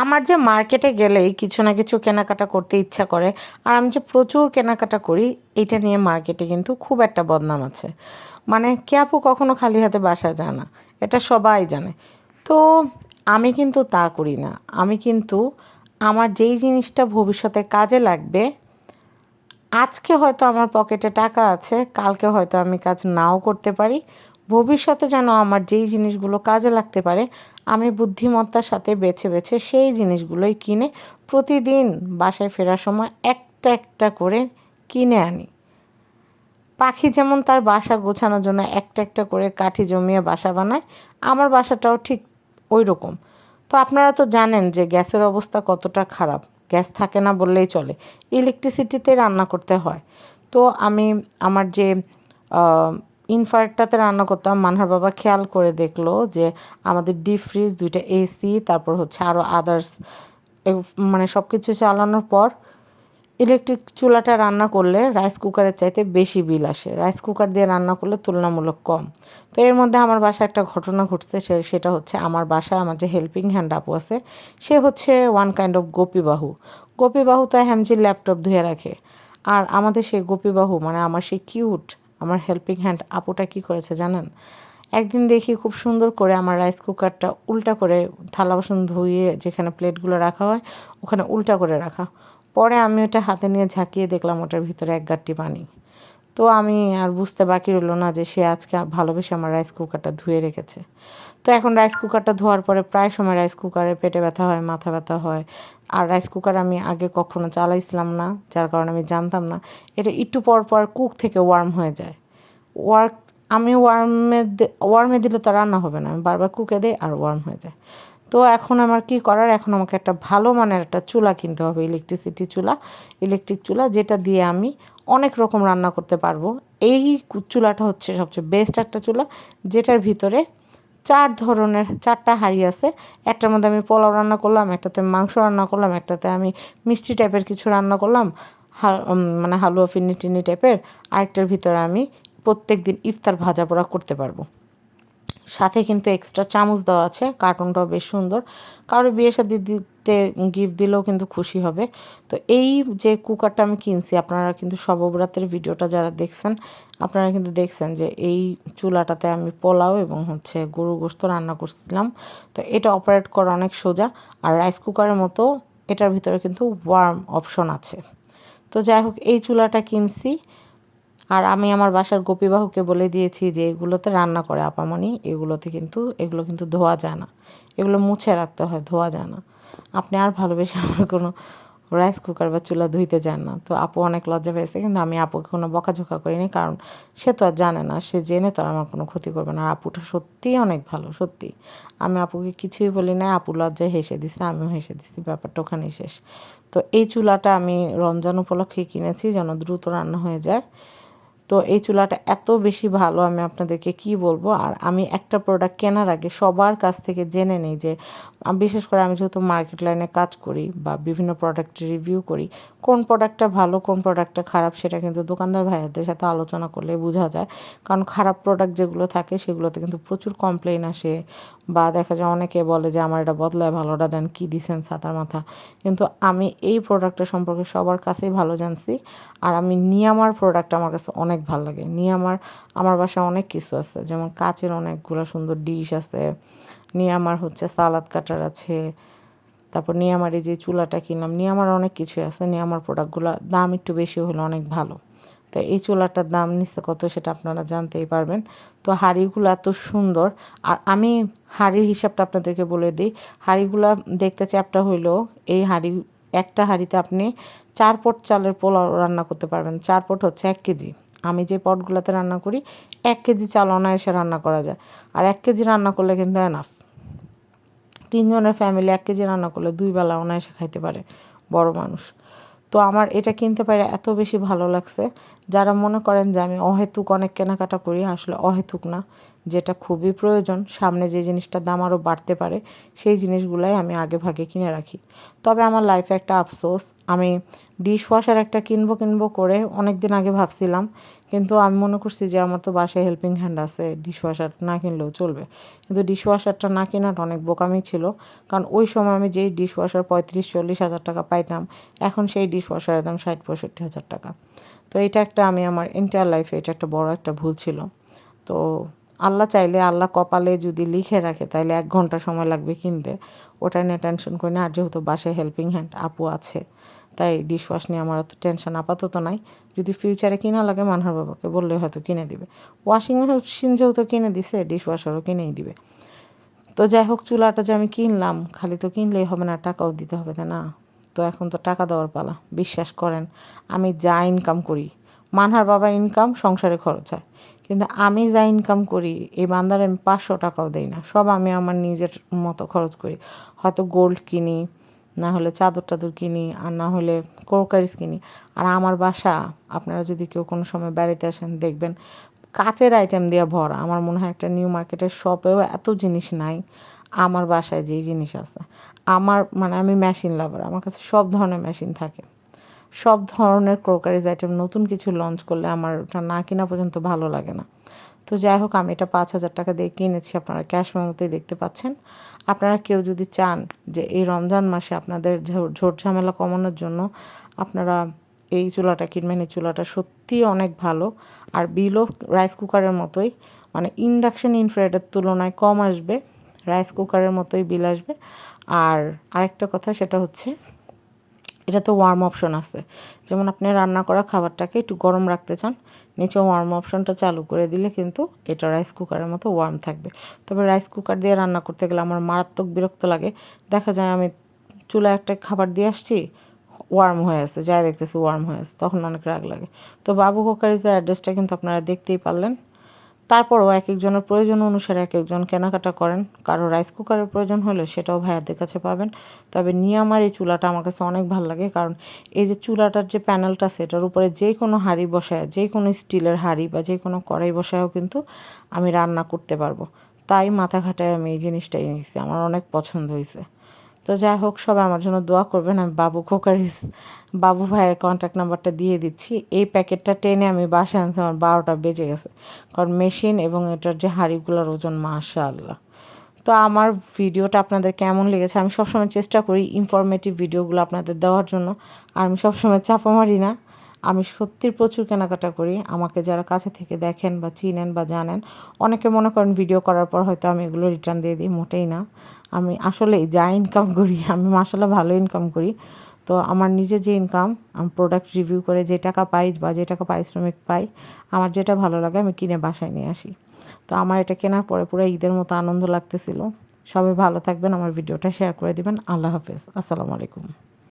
আমার যে মার্কেটে গেলেই কিছু না কিছু কেনাকাটা করতে ইচ্ছা করে, আর আমি যে প্রচুর কেনাকাটা করি এটা নিয়ে মার্কেটে কিন্তু খুব একটা বদনাম আছে। মানে কে আপু কখনো খালি হাতে বাসায় যায় না? এটা সবাই জানে। তো আমি কিন্তু তা করি না। আমি কিন্তু আমার যেই জিনিসটা ভবিষ্যতে কাজে লাগবে, আজকে হয়তো আমার পকেটে টাকা আছে, কালকে হয়তো আমি কাজ নাও করতে পারি ভবিষ্যতে যেন আমার যেই জিনিসগুলো কাজে লাগতে পারে, আমি বুদ্ধিমত্তার সাথে বেছে বেছে সেই জিনিসগুলোই কিনে প্রতিদিন বাসায় ফেরার সময় একটা একটা করে কিনে আনি। পাখি যেমন তার বাসা গোছানোর জন্য একটা একটা করে কাঠি জমিয়ে বাসা বানায়, আমার বাসাটাও ঠিক ওই রকম তো আপনারা তো জানেন যে গ্যাসের অবস্থা কতটা খারাপ। গ্যাস থাকে না বললেই চলে, ইলেকট্রিসিটিতে রান্না করতে হয়। তো আমি আমার যে ইনফার্টটাতে রান্না করতাম, মানহার বাবা খেয়াল করে দেখল যে আমাদের ডিপ ফ্রিজ দুইটা এসি তারপর হচ্ছে আরও আদার্স মানে সব কিছু চালানোর পর ইলেকট্রিক চুলাটা রান্না করলে রাইস কুকারের চাইতে বেশি বিল আসে। রাইস কুকার দিয়ে রান্না করলে তুলনামূলক কম। তো এর মধ্যে আমার বাসায় একটা ঘটনা ঘটছে সেটা হচ্ছে আমার বাসায় আমার যে হেল্পিং হ্যান্ড আপু আছে, সে হচ্ছে ওয়ান কাইন্ড অফ গোপীবাহু গোপীবাহু তো হ্যামজির ল্যাপটপ ধুয়ে রাখে। আর আমাদের সেই গোপীবাহু মানে আমার সেই কিউট আমার হেল্পিং হ্যান্ড আপুটা কি করেছে জানেন? একদিন দেখি খুব সুন্দর করে আমার রাইস কুকারটা উল্টা করে থালা বাসন ধুয়ে যেখানে প্লেটগুলো রাখা হয়, ওখানে উল্টা করে রাখা। পরে আমি ওটা হাতে নিয়ে ঝাঁকিয়ে দেখলাম ওটার ভিতরে এক গাঁটটি পানি। তো আমি আর বুঝতে বাকি রইল না যে সে আজকে ভালোবেসে আমার রাইস কুকারটা ধুয়ে রেখেছে। তো এখন রাইস কুকারটা ধোয়ার পরে প্রায় সময় রাইস কুকারে পেটে ব্যথা হয়, মাথা ব্যথা হয়। আর রাইস কুকার আমি আগে কখনো চালাইছিলাম না, যার কারণে আমি জানতাম না। এটা একটু পর পর কুক থেকে ওয়ার্ম হয়ে যায়। ওয়ার্ক আমি ওয়ার্মে ওয়ার্মে দিলে তো রান্না হবে না, আমি বারবার কুকে দিই আর ওয়ার্ম হয়ে যায়। তো এখন আমার কি করার? এখন আমাকে একটা ভালো মানের একটা চুলা কিনতে হবে ইলেকট্রিসিটি চুলা ইলেকট্রিক চুলা, যেটা দিয়ে আমি অনেক রকম রান্না করতে পারব। এই চুলাটা হচ্ছে সবচেয়ে বেস্ট একটা চুলা, যেটার ভিতরে চার ধরনের, চারটা হাঁড়ি আছে। একটার মধ্যে আমি পোলাও রান্না করলাম, একটাতে মাংস রান্না করলাম, একটাতে আমি মিষ্টি টাইপের কিছু রান্না করলাম মানে হালুয়া ফিনি টিনি টাইপের আরেকটার ভিতরে আমি প্রত্যেক দিন ইফতার ভাজা পোড়া করতে পারব। সাথে কিন্তু এক্সট্রা চামচ দেওয়া আছে। কার্টুনটাও বেশ সুন্দর। কারও বিয়ে সাথে দিতে গিফট দিলেও কিন্তু খুশি হবে। তো এই যে কুকারটা আমি কিনছি, আপনারা কিন্তু সবরাতের ভিডিওটা যারা দেখছেন, আপনারা কিন্তু দেখছেন যে এই চুলাটাতে আমি পোলাও এবং হচ্ছে গরু গোস্ত রান্না করছিলাম। তো এটা অপারেট করা অনেক সোজা। আর রাইস কুকারের মতো এটার ভিতরে কিন্তু ওয়ার্ম অপশন আছে। তো যাই হোক, এই চুলাটা কিনছি। আর আমি আমার বাসার গোপীবাহুকে বলে দিয়েছি যে এগুলোতে রান্না করে আপামনি, এগুলোতে কিন্তু, এগুলো কিন্তু ধোয়া যায় না। এগুলো মুছে রাখতে হয়, ধোয়া যায় না। আপনি আর ভালোবেসে আমার কোনো রাইস কুকার বা চুলা ধুইতে যান না। তো আপু অনেক লজ্জা পেয়েছে, কিন্তু আমি আপুকে কোনো বকাঝোকা করিনি, কারণ সে তো আর জানে না, সে জেনে তো আর আমার কোনো ক্ষতি করবে না। আর আপুটা সত্যিই অনেক ভালো, সত্যি। আমি আপুকে কিছুই বলি না আপু লজ্জায় হেসে দিছে, আমিও হেসে দিছি, ব্যাপারটা ওখানেই শেষ। তো এই চুলাটা আমি রমজান উপলক্ষে কিনেছি, যেন দ্রুত রান্না হয়ে যায়। তো এই চুলাটা এত বেশি ভালো আমি আপনাদেরকে কি বলব? আর আমি একটা প্রোডাক্ট কেনার আগে সবার কাছ থেকে জেনে নিই যে বিশেষ করে আমি যেহেতু মার্কেট লাইনে কাজ করি বা বিভিন্ন প্রোডাক্ট রিভিউ করি, কোন প্রোডাক্টটা ভালো, কোন প্রোডাক্টটা খারাপ সেটা কিন্তু দোকানদার ভাইয়াদের সাথে আলোচনা করলে বোঝা যায়। কারণ খারাপ প্রোডাক্ট যেগুলো থাকে সেগুলোতে কিন্তু প্রচুর কমপ্লেন আসে বা দেখা যায় অনেকে বলে যে, আমার এটা বদলায় ভালোটা দেন কী দিছেন সাতার মাথা? কিন্তু আমি এই প্রোডাক্টটা সম্পর্কে সবার কাছেই ভালো জানছি। আর আমি নিয়ামার প্রোডাক্ট আমার কাছে অনেক ভালো লাগে। নিয়ামার আমার আমার বাসায় অনেক কিছু আছে। যেমন কাচের অনেকগুলো সুন্দর ডিশ আছে। নিয়ে আমার হচ্ছে সালাদ কাটার আছে। তারপর নিয়ামার এই যে চুলাটা কিনলাম, নিয়ে আমার অনেক কিছু আছে। নিয়ামার প্রোডাক্টগুলো দাম একটু বেশি হলে অনেক ভালো। তো এই চুলাটার দাম নিচ্ছে কত সেটা আপনারা জানতেই পারবেন। তো হাঁড়িগুলো এত সুন্দর। আর আমি হাঁড়ির হিসাবটা আপনাদেরকে বলে দিই। হাঁড়িগুলো দেখতে চ্যাপটা হইলেও এই হাঁড়ি, একটা হাঁড়িতে আপনি চার পট চালের পোলাও রান্না করতে পারবেন। চার পট হচ্ছে এক কেজি। আমি যে পটগুলোতে রান্না করি, এক কেজি চাল অনায়াসে রান্না করা যায়। আর এক কেজি রান্না করলে কিন্তু এনাফ তিনজনের ফ্যামিলি এক কেজি রান্না করলে দুই বেলা অনায়াসে খাইতে পারে, বড় মানুষ। তো আমার এটা কিনতে পারে এত বেশি ভালো লাগছে। যারা মনে করেন যে আমি অহেতুক অনেক কেনাকাটা করি, আসলে অহেতুক না। যেটা খুবই প্রয়োজন, সামনে যে জিনিসটার দাম আরও বাড়তে পারে, সেই জিনিসগুলাই আমি আগে ভাগে কিনে রাখি। তবে আমার লাইফে একটা আফসোস, আমি ডিশ ওয়াশার একটা কিনবো কিনবো করে অনেক দিন আগে ভাবছিলাম, কিন্তু আমি মনে করছি যে আমার তো বাসায় হেল্পিং হ্যান্ড আছে ডিশ ওয়াশার না কিনলেও চলবে। কিন্তু ডিশ ওয়াশারটা না কেনাটা অনেক বোকামি ছিল, কারণ ওই সময় আমি যেই ডিশ ওয়াশার পঁয়ত্রিশ, চল্লিশ হাজার টাকা পাইতাম, এখন সেই ডিশ ওয়াশারের দাম ষাট, পঁয়ষট্টি হাজার টাকা। তো এটা একটা আমি আমার এন্টায়ার লাইফে এটা একটা বড় একটা ভুল ছিল। তো আল্লাহ চাইলে আল্লাহ কপালে যদি লিখে রাখে তাহলে এক ঘণ্টা সময় লাগবে কিনতে। ওটা নিয়ে টেনশন করি না। আর যেহেতু বাসায় হেল্পিং হ্যান্ড আপু আছে, তাই ডিশ ওয়াশ নিয়ে আমার অত টেনশন আপাতত নাই। যদি ফিউচারে কিনা লাগে, মানহার বাবাকে বললে হয়তো কিনে দিবে। ওয়াশিং মেশিন যেহেতু কিনে দিছে ডিশ ওয়াশারও কিনেই দিবে। তো যাই হোক, চুলাটা যে আমি কিনলাম, খালি তো কিনলেই হবে না টাকাও দিতে হবে না। তো এখন তো টাকা দেওয়ার পালা, বিশ্বাস করেন। আমি যা ইনকাম করি, মানহার বাবা ইনকাম সংসারে খরচ হয়। কিন্তু আমি যা ইনকাম করি, এই বান্দার আমি পাঁচশো টাকাও দেই না। সব আমি আমার নিজের মতো খরচ করি। হয়তো গোল্ড কিনি, না হলে চাদর টাদর কিনি, আর না হলে ক্রোকারিস কিনি। আর আমার বাসা, আপনারা যদি কেউ কোনো সময় বেড়াতে আসেন, দেখবেন কাচের আইটেম দিয়ে ভরা। আমার মনে হয় একটা নিউ মার্কেটের শপেও এত জিনিস নাই। আমার বাসায় যেই জিনিস আছে। আমার মানে আমি মেশিন লাভার আমার কাছে সব ধরনের মেশিন থাকে। সব ধরনের ক্রোকারিজ আইটেম নতুন কিছু লঞ্চ করলে আমার ওটা না কেনা পর্যন্ত ভালো লাগে না। তো যাই হোক, আমি এটা পাঁচ হাজার টাকা দিয়ে কিনেছি, আপনারা ক্যাশ মেমোতেই দেখতে পাচ্ছেন। আপনারা কেউ যদি চান যে এই রমজান মাসে আপনাদের ঝোট ঝামেলা কমানোর জন্য আপনারা এই চুলাটা কিনবেন, এই চুলাটা সত্যিই অনেক ভালো। আর বিলও রাইস কুকারের মতোই মানে ইন্ডাকশন ইনফ্রারেটের তুলনায় কম আসবে রাইস কুকারের মতোই বিল আসবে। আর আরেকটা কথা, সেটা হচ্ছে এটা তো ওয়ার্ম অপশন আছে। যেমন আপনি রান্না করা খাবারটাকে একটু গরম রাখতে চান, নিচে ওয়ার্ম অপশনটা চালু করে দিলে কিন্তু এটা রাইস কুকারের মতো ওয়ার্ম থাকবে। তবে রাইস কুকার দিয়ে রান্না করতে গেলে আমার মারাত্মক বিরক্ত লাগে। দেখা যায় আমি চুলায় একটা খাবার দিয়ে আসছি ওয়ার্ম হয়ে আছে যাই দেখতেছি ওয়ার্ম হয়ে আছে তখন অনেক রাগ লাগে। তো বাবু কুকারিজের অ্যাড্রেসটা কিন্তু আপনারা দেখতেই পারলেন। তারপরও এক একজনের প্রয়োজন অনুসারে এক একজন কেনাকাটা করেন। কারও রাইস কুকারের প্রয়োজন হলে সেটাও ভাইয়াদের কাছে পাবেন। তবে নিয়ে আমার এই চুলাটা আমার কাছে অনেক ভালো লাগে, কারণ এই যে চুলাটার যে প্যানেলটা সেটার উপরে যে কোনো হাঁড়ি বসায়, যে কোনো স্টিলের হাঁড়ি বা যে কোনো কড়াই বসায়ও কিন্তু আমি রান্না করতে পারব। তাই মাথা ঘাটায় আমি এই জিনিসটাই নিয়েছি আমার অনেক পছন্দ হয়েছে। তো যাই হোক, সবাই আমার জন্য দোয়া করবেন। আমি বাবু খোকারিস বাবু ভাইয়ের কন্ট্যাক্ট নাম্বারটা দিয়ে দিচ্ছি। এই প্যাকেটটা টেনে আমি বাসায় আনছি, আমার বারোটা বেজে গেছে। কারণ মেশিন এবং এটার যে হাঁড়িগুলোর ওজন মাশা আল্লাহ তো আমার ভিডিওটা আপনাদের কেমন লেগেছে? আমি সবসময় চেষ্টা করি ইনফরমেটিভ ভিডিওগুলো আপনাদের দেওয়ার জন্য। আর আমি সবসময় চাপা মারি না। আমি সত্যির প্রচুর কেনাকাটা করি। আমাকে যারা কাছে থেকে দেখেন বা চিনেন বা জানেন, অনেকে মনে করেন ভিডিও করার পর হয়তো আমি এগুলো রিটার্ন দিয়ে দিই, মোটেই না। আমি আসলে যা ইনকাম করি, আমি মাসাল্লাহ ভালো ইনকাম করি। তো আমার নিজে যে ইনকাম আমি প্রোডাক্ট রিভিউ করে যে টাকা পাই বা যে টাকা পারিশ্রমিক পাই, আমার যেটা ভালো লাগে আমি কিনে বাসায় নিয়ে আসি। তো আমার এটা কেনার পরে পুরো ঈদের মতো আনন্দ লাগতেছিল। সবাই ভালো থাকবেন, আমার ভিডিওটা শেয়ার করে দিবেন। আল্লাহ হাফেজ। আসসালামু আলাইকুম।